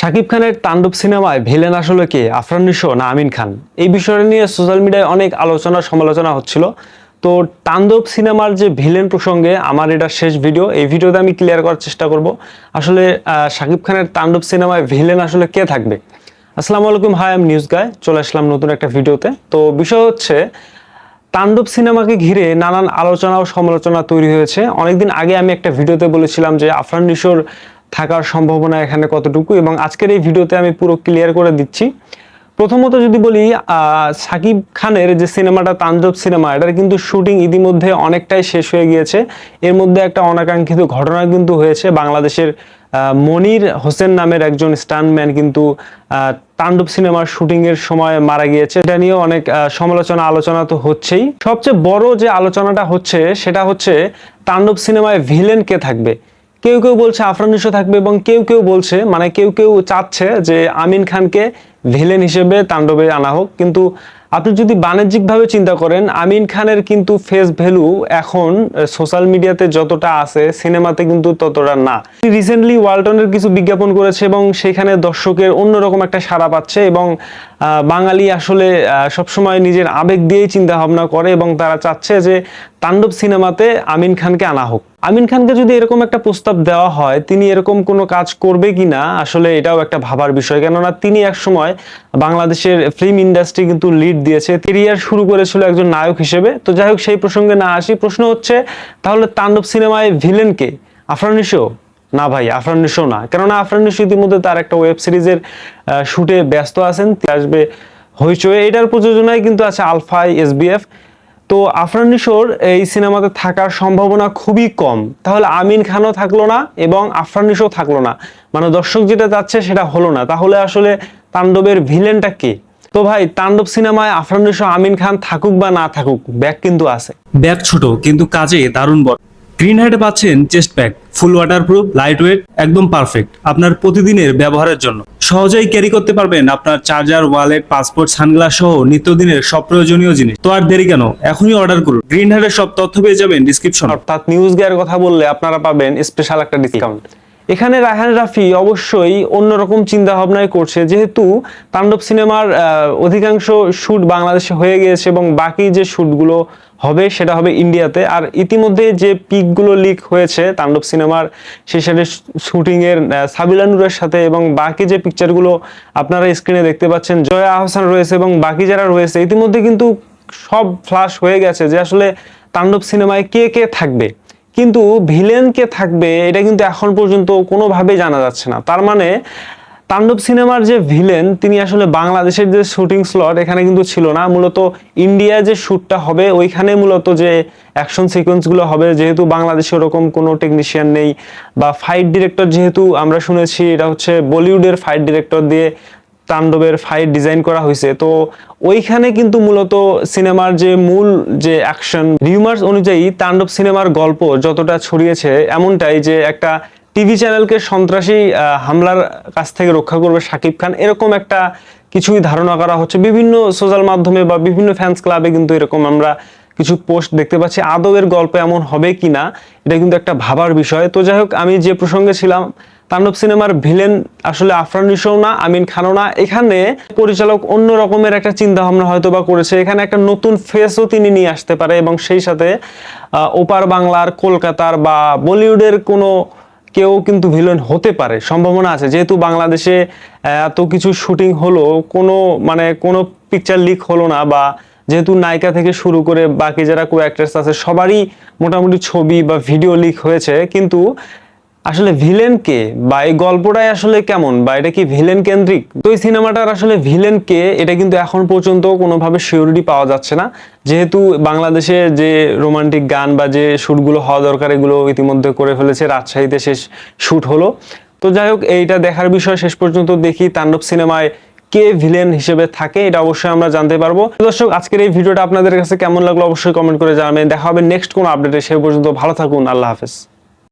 শাকিব খানের তাণ্ডব সিনেমায় ভিলেন আসলে কে? আফরান নিশো না আমিন খান? এই বিষয়টা নিয়ে সোশ্যাল মিডিয়ায় অনেক আলোচনা, সমালোচনা হচ্ছিল। তো তাণ্ডব সিনেমার যে ভিলেন প্রসঙ্গে আমার এটা শেষ ভিডিও। এই ভিডিওতে আমি ক্লিয়ার করার চেষ্টা করব। আসলে শাকিব খানের তাণ্ডব সিনেমায় ভিলেন আসলে কে থাকবে? আসসালামু আলাইকুম, হাই, আমি নিউজ গায় চলে আসলাম নতুন একটা ভিডিওতে। তো বিষয় হচ্ছে, তাণ্ডব সিনেমাকে ঘিরে নানান আলোচনা ও সমালোচনা তৈরি হয়েছে। অনেকদিন আগে আমি একটা ভিডিওতে বলেছিলাম যে আফরান নিশোর থাকার সম্ভাবনা এখানে কতটুকু এবং আজকের এই ভিডিওতে আমি পুরো ক্লিয়ার করে দিচ্ছি। প্রথমত যদি বলি সাকিব খানের যে সিনেমাটা তাণ্ডব সিনেমা, এটার কিন্তু শুটিং ইতিমধ্যে অনেকটাই শেষ হয়ে গিয়েছে। এর মধ্যে একটা অনাকাঙ্ক্ষিত ঘটনা কিন্তু হয়েছে। বাংলাদেশের মনির হোসেন নামের একজন স্টান্টম্যান কিন্তু তাণ্ডব সিনেমার শুটিং এর সময় মারা গিয়েছে। এটা নিয়ে অনেক সমালোচনা আলোচনা তো হচ্ছেই। সবচেয়ে বড় যে আলোচনাটা হচ্ছে, সেটা হচ্ছে তাণ্ডব সিনেমায় ভিলেন কে থাকবে। কেউ কেউ বলছে আফরান থাকবে এবং কেউ কেউ বলছে মানে কেউ কেউ চাচ্ছে যে আমিন খানকে ভিলেন হিসেবে তাণ্ডবে আনা হোক। কিন্তু আপনি যদি বাণিজ্যিকভাবে চিন্তা করেন, আমিন খানের কিন্তু ফেস ভ্যালু এখন সোশ্যাল মিডিয়াতে যতটা আছে সিনেমাতে কিন্তু ততটা না। রিসেন্টলি ওয়ালটনের কিছু বিজ্ঞাপন করেছে এবং সেখানে দর্শকের অন্যরকম একটা সাড়া পাচ্ছে এবং বাঙালি আসলে সবসময় নিজের আবেগ দিয়েই চিন্তা ভাবনা করে এবং তারা চাচ্ছে যে তাণ্ডব সিনেমাতে আমিন খানকে আনা হোক। আমিন খানকে যদি এরকম একটা প্রস্তাব দেওয়া হয়, তিনি এরকম কোনো কাজ করবে কিনা আসলে এটাও একটা ভাবার বিষয়। কেননা তিনি এক সময় বাংলাদেশের ফিল্ম ইন্ডাস্ট্রি কিন্তু লিড দিয়েছে কেরিয়ার শুরু করেছিল একজন নায়ক হিসেবে। তো যাই হোক, সেই প্রসঙ্গে না আসি। প্রশ্ন হচ্ছে, তাহলে তাণ্ডব সিনেমায় ভিলেন কে? আফরান নিশো? না ভাই, আফরান নিশো না। কেননা আফরান নিশো ইতিমধ্যে তার একটা ওয়েব সিরিজের শুটে ব্যস্ত আছেন আসবে হইচই। এটার প্রযোজনায় কিন্তু আছে আলফাই এসবিএফ তো আফরান নিশোর এই সিনেমাতে থাকার সম্ভাবনা খুবই কম। তাহলে আমিন খানও থাকল না এবং আফরান নিশো থাকল না। মানে দর্শক যেটা চাচ্ছে সেটা হলো না। তাহলে আসলে তাণ্ডবের ভিলেনটা কে? তো ভাই, তাণ্ডব সিনেমায় আফরান নিশো, আমিন খান থাকুক বা না থাকুক ব্যাক কিন্তু আছে। ব্যাগ ছোট, কিন্তু কাজে দারুণ বড়। গ্রিন হাইটে পাচ্ছেন chest pack full waterproof lightweight একদম পারফেক্ট আপনার প্রতিদিনের ব্যবহারের জন্য। সহজেই ক্যারি করতে পারবেন আপনার চার্জার ওয়ালেট পাসপোর্ট সানগ্লাস সহ নিত্যদিনের সব প্রয়োজনীয় জিনিস। তো আর দেরি কেন? এখনই অর্ডার করুন। গ্রিন হাইটের সব তথ্য পেয়ে যাবেন ডিসক্রিপশন অর্থাৎ নিউজ গিয়ার কথা বললে আপনারা পাবেন স্পেশাল একটা ডিসকাউন্ট এখানে রায়হান রাফি অবশ্যই অন্যরকম চিন্তা ভাবনাই করছে। যেহেতু তাণ্ডব সিনেমার অধিকাংশ শ্যুট বাংলাদেশে হয়ে গিয়েছে এবং বাকি যে শ্যুটগুলো হবে সেটা হবে ইন্ডিয়াতে। আর ইতিমধ্যে যে পিকগুলো লিক হয়েছে তাণ্ডব সিনেমার সেই সাথে শুটিং এর আহ, সাবিলা নূরের সাথে এবং বাকি যে পিকচারগুলো আপনারা স্ক্রিনে দেখতে পাচ্ছেন জয়া আহসান রয়েছে এবং বাকি যারা রয়েছে ইতিমধ্যে কিন্তু সব ফ্লাশ হয়ে গেছে যে আসলে তাণ্ডব সিনেমায় কে কে থাকবে। কিন্তু ভিলেন কে থাকবে, এটা কিন্তু এখন পর্যন্ত কোনোভাবেই জানা যাচ্ছে না। তার মানে তাণ্ডব সিনেমার যে ভিলেন, তিনি আসলে বাংলাদেশের যে শুটিং স্লট, এখানে কিন্তু ছিল না। মূলত ইন্ডিয়া যে শ্যুটটা হবে, ওইখানে মূলত যে অ্যাকশন সিকোয়েন্সগুলো হবে, যেহেতু বাংলাদেশে ওরকম কোনো টেকনিশিয়ান নেই বা ফাইট ডিরেক্টর যেহেতু আমরা শুনেছি, এটা হচ্ছে বলিউডের ফাইট ডিরেক্টর দিয়ে তাণ্ডবের ফাইট ডিজাইন করা হয়েছে। তো ওইখানে কিন্তু মূলত সিনেমার যে মূল যে অ্যাকশন রিউমার্স অনুযায়ী তাণ্ডব সিনেমার গল্প যতটা ছড়িয়েছে এমনটাই যে একটা টিভি চ্যানেলকে সন্ত্রাসী হামলার কাছ থেকে রক্ষা করবে শাকিব খান, এরকম একটা কিছুই ধারণা করা হচ্ছে। বিভিন্ন সোশ্যাল মাধ্যমে বা বিভিন্ন ফ্যান্স ক্লাবে কিন্তু এরকম আমরা কিছু পোস্ট দেখতে পাচ্ছি আদৌ এর গল্প এমন হবে কিনা, এটা কিন্তু একটা ভাবার বিষয়। তো যাই হোক, আমি যে প্রসঙ্গে ছিলাম তাণ্ডব সিনেমার ভিলেন আসলে আফরান নিশো না, আমিন খানও না। এখানে পরিচালক অন্য রকমের একটা চিন্তা ভাবনা হয়তো বা করেছে। এখানে একটা নতুন ফেসও তিনি নিয়ে আসতে পারে এবং সেই সাথে ওপার বাংলার কলকাতার বা বলিউডের কোনো কেউ কিন্তু ভিলেন হতে পারে, সম্ভাবনা আছে। যেহেতু বাংলাদেশে এত কিছু শুটিং হলো, কোনো মানে কোনো পিকচার লিক হলো না বা যেহেতু নায়িকা থেকে শুরু করে বাকি যারা কো অ্যাক্ট্রেস আছে, সবারই মোটামুটি ছবি বা ভিডিও লিক হয়েছে। কিন্তু আসলে ভিলেন কে বা এই গল্পটাই আসলে কেমন? বা এটা কি ভিলেন কেন্দ্রিক? তো এই সিনেমাটার আসলে ভিলেন কে এটা কিন্তু এখন পর্যন্ত কোনোভাবে শিওরিটি পাওয়া যাচ্ছে না। যেহেতু বাংলাদেশে যে রোমান্টিক গান বা যে শ্যুটগুলো হওয়া দরকার, এগুলো ইতিমধ্যে করে ফেলেছে, রাজশাহীতে শেষ শ্যুট হলো। তো যাই হোক, এইটা দেখার বিষয়, শেষ পর্যন্ত দেখি তাণ্ডব সিনেমায় কে ভিলেন হিসেবে থাকে, এটা অবশ্যই আমরা জানতে পারব। দর্শক, আজকের এই ভিডিওটা আপনাদের কাছে কেমন লাগল অবশ্যই কমেন্ট করে জানাবেন। দেখা হবে নেক্সট কোনো আপডেটে সে পর্যন্ত ভালো থাকুন, আল্লাহ হাফেজ।